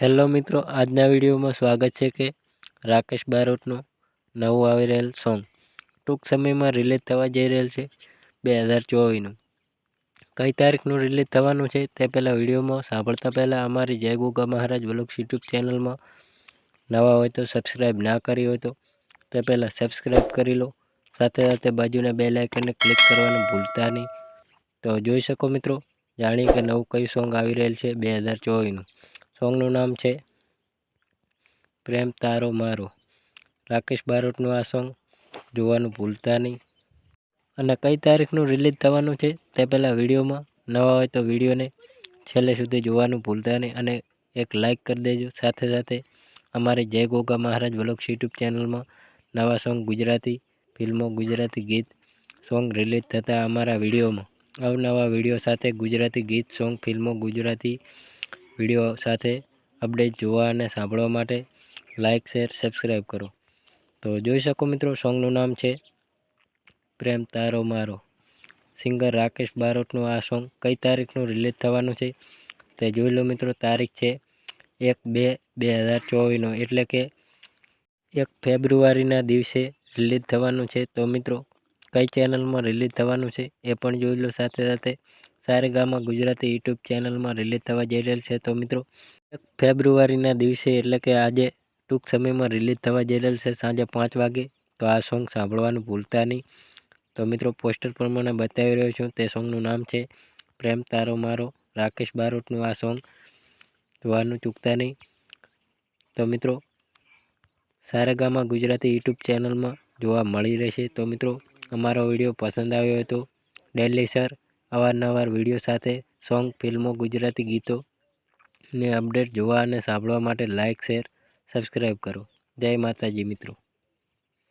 Hello મિત્રો, આજના વિડીયોમાં સ્વાગત છે કે રાકેશ બારોટનું નવું આવી રહેલ સોંગ. ટૂંક સમયમાં રિલીઝ થવા જઈ રહેલ છે બે હજાર ચોવીસનું. કઈ તારીખનું રિલીઝ થવાનું છે તે પહેલાં વિડીયોમાં સાંભળતા પહેલાં અમારી જય ગોગા મહારાજ વ્લોગ્સ યુટ્યુબ ચેનલમાં નવા હોય તો સબસ્ક્રાઈબ ના કરી હોય તો તે પહેલાં સબસ્ક્રાઈબ કરી લો. સાથે સાથે બાજુના બે લાઇકનને ક્લિક કરવાનું ભૂલતા નહીં. તો જોઈ શકો મિત્રો, જાણીએ કે નવું કયું સોંગ આવી રહેલ છે બે હજાર ચોવીસનું. સોંગનું નામ છે પ્રેમ તારો મારો. રાકેશ બારોટનું આ સોંગ જોવાનું ભૂલતા નહીં. અને કઈ તારીખનું રિલીઝ થવાનું છે તે પહેલાં વિડીયોમાં. નવા હોય તો વિડીયોને છેલ્લે સુધી જોવાનું ભૂલતા નહીં. અને એક લાઇક કરી દેજો. સાથે સાથે અમારી જય ગોગા મહારાજ વ્લોગ્સ યુટ્યુબ ચેનલમાં નવા સોંગ ગુજરાતી ફિલ્મો, ગુજરાતી ગીત, સોંગ રિલીઝ થતા અમારા વિડીયોમાં. અવનવા વીડિયો સાથે ગુજરાતી ગીત, સોંગ, ફિલ્મો, ગુજરાતી વીડિયો સાથે અપડેટ જોવા અને સાંભળવા માટે લાઇક શેર સબસ્ક્રાઈબ કરો. તો જોઈ શકો મિત્રો સોંગનું નામ છે પ્રેમ તારો મારો. સિંગર રાકેશ બારોટનું આ સોંગ કઈ તારીખનું રિલીઝ થવાનું છે તે જોઈ લો મિત્રો, તારીખ છે એક બે બે હજાર ચોવીસનો. એટલે કે એક ફેબ્રુઆરીના દિવસે રિલીઝ થવાનું છે. તો મિત્રો, કઈ ચેનલમાં રિલીઝ થવાનું છે એ પણ જોઈ લો સાથે સાથે. સારેગામા ગુજરાતી યુટ્યુબ ચેનલમાં રિલીઝ થવા જઈ રહેલ છે. તો મિત્રો ફેબ્રુઆરીના દિવસે એટલે કે આજે ટૂંક સમયમાં રિલીઝ થવા જઈ રહેલ છે સાંજે પાંચ વાગે. તો આ સોંગ સાંભળવાનું ભૂલતા નહીં. તો મિત્રો પોસ્ટર પ્રમાણે બતાવી રહ્યો છું. તે સોંગનું નામ છે પ્રેમ તારો મારો, રાકેશ બારોટનું આ સોંગ જોવાનું ચૂકતા નહીં. તો મિત્રો, સારેગામા ગુજરાતી યુટ્યુબ ચેનલમાં જોવા મળી રહેશે. તો મિત્રો, અમારો વીડિયો પસંદ આવ્યો હતો ડેલી સર અવારનવાર વીડિયો સાથે સોંગ, ફિલ્મો, ગુજરાતી ગીતો ને અપડેટ જોવા અને સાંભળવા માટે લાઇક શેર સબસ્ક્રાઈબ કરો. જય માતાજી મિત્રો.